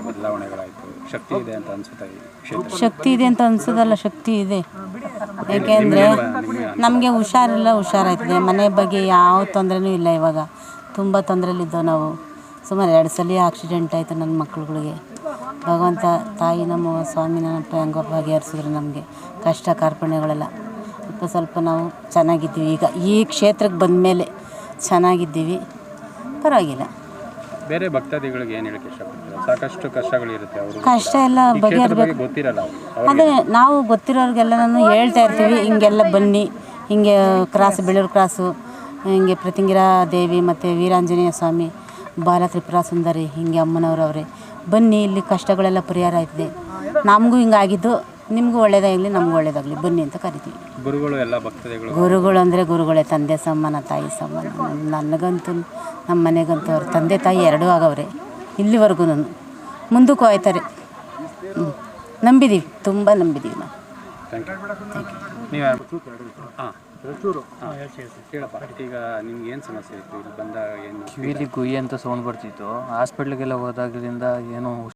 ಬಗ್ಗೆ ಶಕ್ತಿ ಇದೆ ಅಂತ ಅನ್ಸುತ್ತೆ ಶಕ್ತಿ ಇದೆ ಅಂತ ಅನ್ಸೋದಲ್ಲ, ಶಕ್ತಿ ಇದೆ. ಯಾಕೆಂದ್ರೆ ನಮಗೆ ಹುಷಾರಿಲ್ಲ, ಹುಷಾರಾಯ್ತದೆ. ಮನೆ ಬಗ್ಗೆ ಯಾವ ತೊಂದರೆನೂ ಇಲ್ಲ ಇವಾಗ. ತುಂಬ ತೊಂದರೆಲಿದ್ದೋ ನಾವು. ಸುಮಾರು ಎರಡು ಸಲ ಆಕ್ಸಿಡೆಂಟ್ ಆಯಿತು ನನ್ನ ಮಕ್ಳುಗಳಿಗೆ. ಭಗವಂತ ತಾಯಿ ನಮ್ಮ ಸ್ವಾಮಿ ನನ್ನ ಹೆಂಗೋ ಬಗೆಹರಿಸಿದ್ರು ನಮಗೆ. ಕಷ್ಟ ಕಾರ್ಪಣ್ಯಗಳೆಲ್ಲ. ಸ್ವಲ್ಪ ಸ್ವಲ್ಪ ನಾವು ಚೆನ್ನಾಗಿದ್ದೀವಿ. ಈಗ ಈ ಕ್ಷೇತ್ರಕ್ಕೆ ಬಂದ ಮೇಲೆ ಚೆನ್ನಾಗಿದ್ದೀವಿ. ಪರವಾಗಿಲ್ಲ. ಬೇರೆ ಭಕ್ತಾದಿಗಳಿಗೆ ಏನು ಹೇಳಕ್ಕೆ ಇಷ್ಟಪಡ್ತೀರಾ? ಸಾಕಷ್ಟು ಕಷ್ಟಗಳಿರುತ್ತೆ ಅವರು ಕಷ್ಟ ಎಲ್ಲ ಬಗೆಹರ್ಬೇಕು. ಗೊತ್ತಿರಲ್ಲ ಅದೇ ನಾವು ಗೊತ್ತಿರೋರಿಗೆಲ್ಲ ನಾನು ಹೇಳ್ತಾ ಇರ್ತೀವಿ ಹಿಂಗೆಲ್ಲ ಬನ್ನಿ ಹಿಂಗೆ ಕ್ರಾಸ್ ಬೆಳ್ಳೂರು ಕ್ರಾಸು ಹಿಂಗೆ ಪ್ರತಿಂಗಿರಾ ದೇವಿ ಮತ್ತು ವೀರಾಂಜನೇಯ ಸ್ವಾಮಿ ಬಾಲ ತ್ರಿಪುರ ಸುಂದರಿ ಹಿಂಗೆ ಅಮ್ಮನವ್ರವ್ರೆ. ಬನ್ನಿ ಇಲ್ಲಿ ಕಷ್ಟಗಳೆಲ್ಲ ಪರಿಹಾರ ಆಯ್ತದೆ. ನಮಗೂ ಹಿಂಗಾಗಿದ್ದು ನಿಮಗೂ ಒಳ್ಳೇದಾಗಲಿ ನಮಗೂ ಒಳ್ಳೇದಾಗಲಿ ಬನ್ನಿ ಅಂತ ಕರಿತೀವಿ. ಗುರುಗಳು ಎಲ್ಲ ಭಕ್ತಾದಿಗಳು ಗುರುಗಳು ಅಂದರೆ ಗುರುಗಳೇ ತಂದೆ ಸಮಾನ ತಾಯಿ ಸಮಾನ ನನಗಂತೂ ನಮ್ಮ ಮನೆಗಂತೂ ಅವ್ರ ತಂದೆ ತಾಯಿ ಎರಡೂ ಆಗವ್ರೆ ಇಲ್ಲಿವರೆಗೂ ಮುಂದಕ್ಕೂ ಆಯ್ತಾರೆ. ಹ್ಞೂ ನಂಬಿದ್ದೀವಿ ತುಂಬ ನಂಬಿದ್ದೀವಿ ನಾವು. ಥ್ಯಾಂಕ್ ಯು ನೀವು ಹಾಂ. ಹಾಂ. ಹೇಳಪ್ಪ ಈಗ ನಿಮ್ಗೆ ಏನು ಸಮಸ್ಯೆ ಇತ್ತು? ಇಲ್ಲಿ ಬಂದಾಗ ಏನು? ಕಿವಿಲಿ ಗುಯ್ಯಂತ ಸೌಂಡ್ ಬರ್ತಿತ್ತು. ಹಾಸ್ಪಿಟ್ಲಿಗೆಲ್ಲ ಹೋದಾಗಲಿಂದ ಏನೋ